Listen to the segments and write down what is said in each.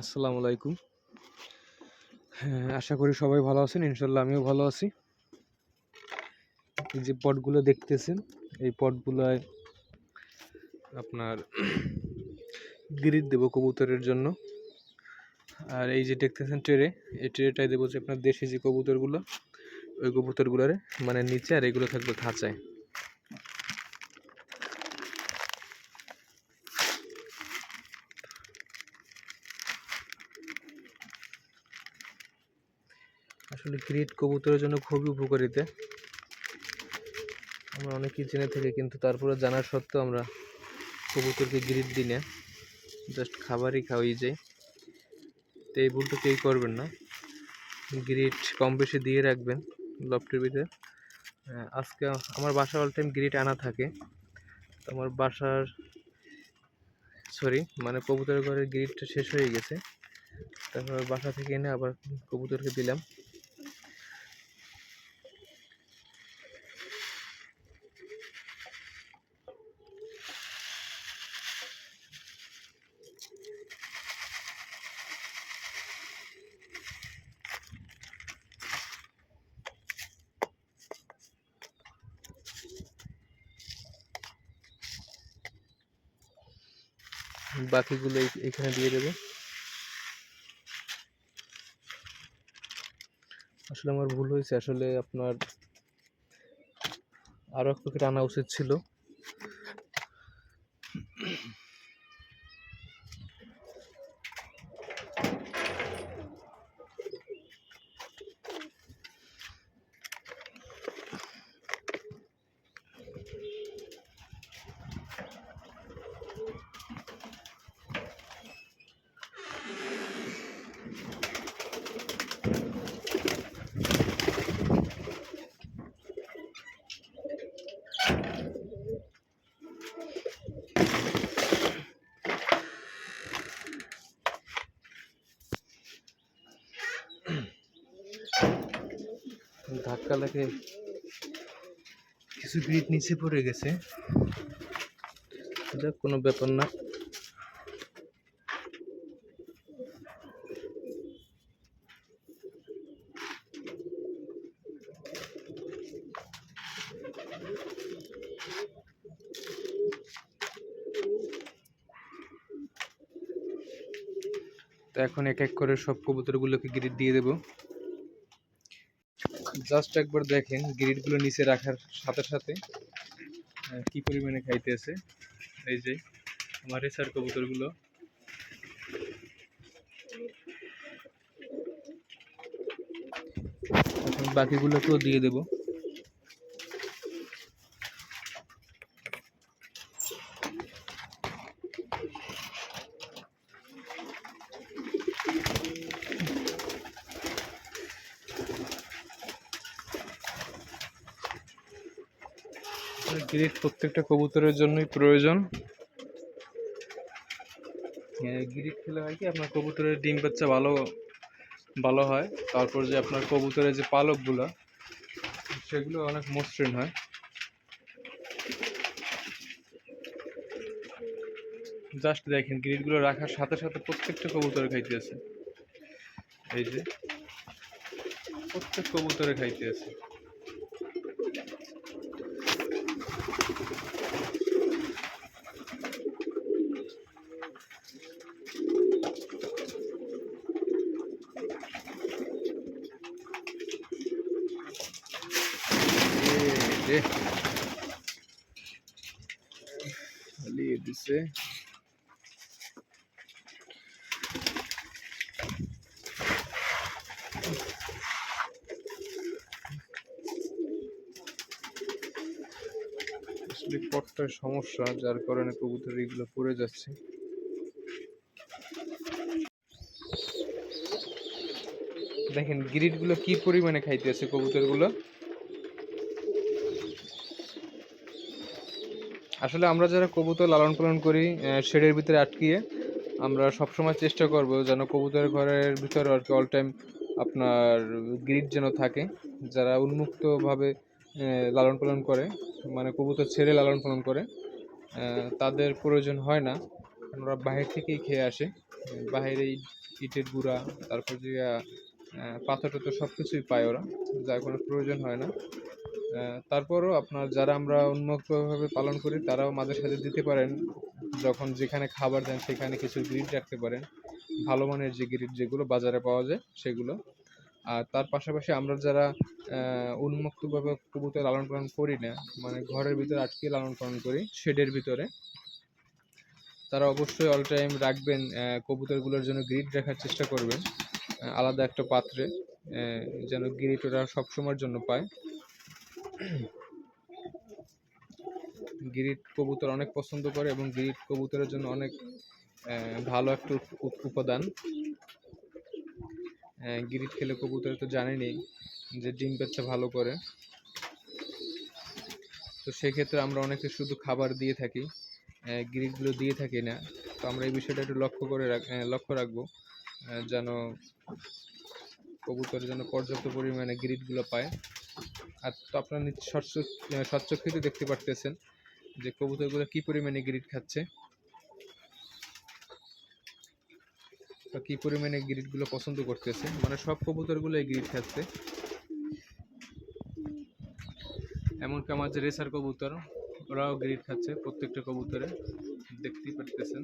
আসসালামু আলাইকুম। হ্যাঁ আশা করি সবাই ভালো আছেন ইনশাল্লাহ আমিও ভালো আছি। এই যে পটগুলো দেখতেছেন, এই পটগুলায় আপনার গ্রিড দেবো কবুতরের জন্য। আর এই যে দেখতেছেন ট্রে, এই ট্রেটাই দেবো যে আপনার দেশি যে কবুতরগুলো, ওই কবুতরগুলোরে মানে নিচে আর এগুলো থাকবে খাঁচায়। আসলে গ্রিড কবুতরের জন্য খুবই উপকারিতা। আমরা অনেকেই জেনে থাকি, কিন্তু তারপরে জানার সত্ত্বেও আমরা কবুতরকে গ্রিড দিই না। জাস্ট খাবারই খাওয়াই যাই তো এই ভুলটা কেউ করবেন না। গ্রিড কম বেশি দিয়ে রাখবেন লফটের ভিতরে। আজকে আমার বাসা অল টাইম গ্রিড আনা থাকে। তো আমার বাসার সরি মানে কবুতরের ঘরের গ্রিডটা শেষ হয়ে গেছে। তারপর বাসা থেকে এনে আবার কবুতরকে দিলাম। বাকিগুলো এখানে দিয়ে দেবো। আসলে আমার ভুল হয়েছে। আসলে আপনার আরও এক প্যাকেট আনা উচিত ছিল। ধাক্কা লাগে কিছু গ্রিট নিচে পড়ে গেছে। যাক কোনো ব্যাপার না। এখন এক এক করে সব কবুতরগুলোকে গ্রিড দিয়ে দেবো। জাস্ট একবার দেখেন গ্রিডগুলো নিচে রাখার সাথে সাথে কি পরিমাণে খাইতেছে। এই যে, আমার রেসার কবুতরগুলো। বাকিগুলোকেও দিয়ে দেবো। গ্রিড প্রত্যেকটা কবুতরের জন্যই প্রয়োজন। গ্রিড খেলে হয় কি, আপনার কবুতরের ডিম বাচ্চা ভালো ভালো হয়। তারপর যে আপনার কবুতরের যে পালকগুলো, সেগুলো অনেক মসৃণ হয়। জাস্ট দেখেন গ্রিডগুলো রাখার সাথে সাথে প্রত্যেকটা কবুতরে খাইতে আছে। এই যে, প্রত্যেক কবুতরে খাইতেছে হালিয়ে দিছে। সমস্যা, যার কারণে কবুতর এগুলো পড়ে যাচ্ছে। দেখেন, গ্রিডগুলো কি পরিমাণে খাইতেছে কবুতরগুলো? আসলে আমরা যারা কবুতর লালন পালন করি শেডের ভিতরে আটকিয়ে, আমরা সবসময় চেষ্টা করব যেন কবুতরের ঘরের ভিতরে আর কি অল টাইম আপনার গ্রিড যেন থাকে, যারা উন্মুক্তভাবে লালন পালন করে মানে কবুতর ছেড়ে লালন পালন করে তাদের প্রয়োজন হয় না। ওরা বাহির থেকেই খেয়ে আসে বাইরে ইটের গুঁড়া, তারপর যে পাথর টাথর সব কিছুই পায় ওরা, যার কোনো প্রয়োজন হয় না। তারপরও আপনার যারা আমরা উন্মুক্তভাবে পালন করি, তারাও মাঝে সাথে দিতে পারেন। যখন যেখানে খাবার দেন, সেখানে কিছু গ্রিড রাখতে পারেন। ভালো মানের যে গ্রিড যেগুলো বাজারে পাওয়া যায়, সেগুলো। আর তার পাশাপাশি আমরা যারা উন্মুক্তভাবে কবুতর লালন পালন করি না মানে ঘরের ভিতরে আটকে লালন পালন করি, শেডের ভিতরে, তারা অবশ্যই অল টাইম রাখবেন কবুতরগুলোর জন্য গ্রিড রাখার চেষ্টা করবেন। আলাদা একটা পাত্রে যেন গ্রিড ওরা সবসময়ের জন্য পায়। গিরিট কবুতর অনেক পছন্দ করে এবং গিরিট কবুতরের জন্য অনেক ভালো একটা উপ- উপ- উপাদান। গিরিট খেলে কবুতর তো জানেনই যে ডিম বাচ্চা ভালো করে। তো সেক্ষেত্রে আমরা অনেকে শুধু খাবার দিয়ে থাকি গিরিটগুলো দিয়ে থাকি না। তো আমরা এই বিষয়টা একটু লক্ষ্য করে লক্ষ্য রাখব যেন কবুতর যেন পর্যাপ্ত পরিমাণে গিরিটগুলো পায়। আর তো আপনারা নিজ- স্বচ্ছ আহ, দেখতে পারতেছেন যে কবুতরগুলো কি পরিমাণে গ্রিড খাচ্ছে। বা কি পরিমাণে গ্রিডগুলো পছন্দ করতেছে। মানে সব কবুতরগুলো এই গ্রিড খাচ্ছে। এমনকি আমার যে রেসার কবুতর ওরাও গ্রিড খাচ্ছে প্রত্যেকটা কবুতরে। দেখতেই পারতেছেন।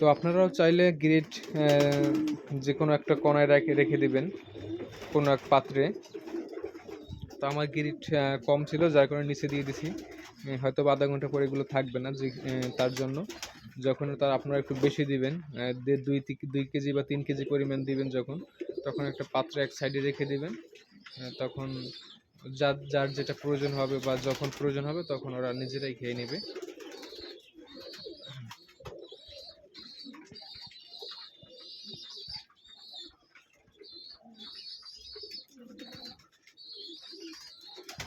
তো আপনারাও চাইলে গ্রিড যে কোনো একটা কোনায় রেখে রেখে দিবেন কোনো এক পাত্রে। তো আমার গ্রিড কম ছিল, যার কারণে নিচে দিয়ে দিছি। হয়তো আধা ঘণ্টা পরে এগুলো থাকবে না, যে তার জন্য। যখন তার আপনারা একটু বেশি দিবেন দুই দুই কেজি বা তিন কেজি পরিমাণ দিবেন যখন, তখন একটা পাত্রে এক সাইডে রেখে দিবেন। তখন যার যার যেটা প্রয়োজন হবে বা যখন প্রয়োজন হবে, তখন ওরা নিজেরাই খেয়ে নেবে।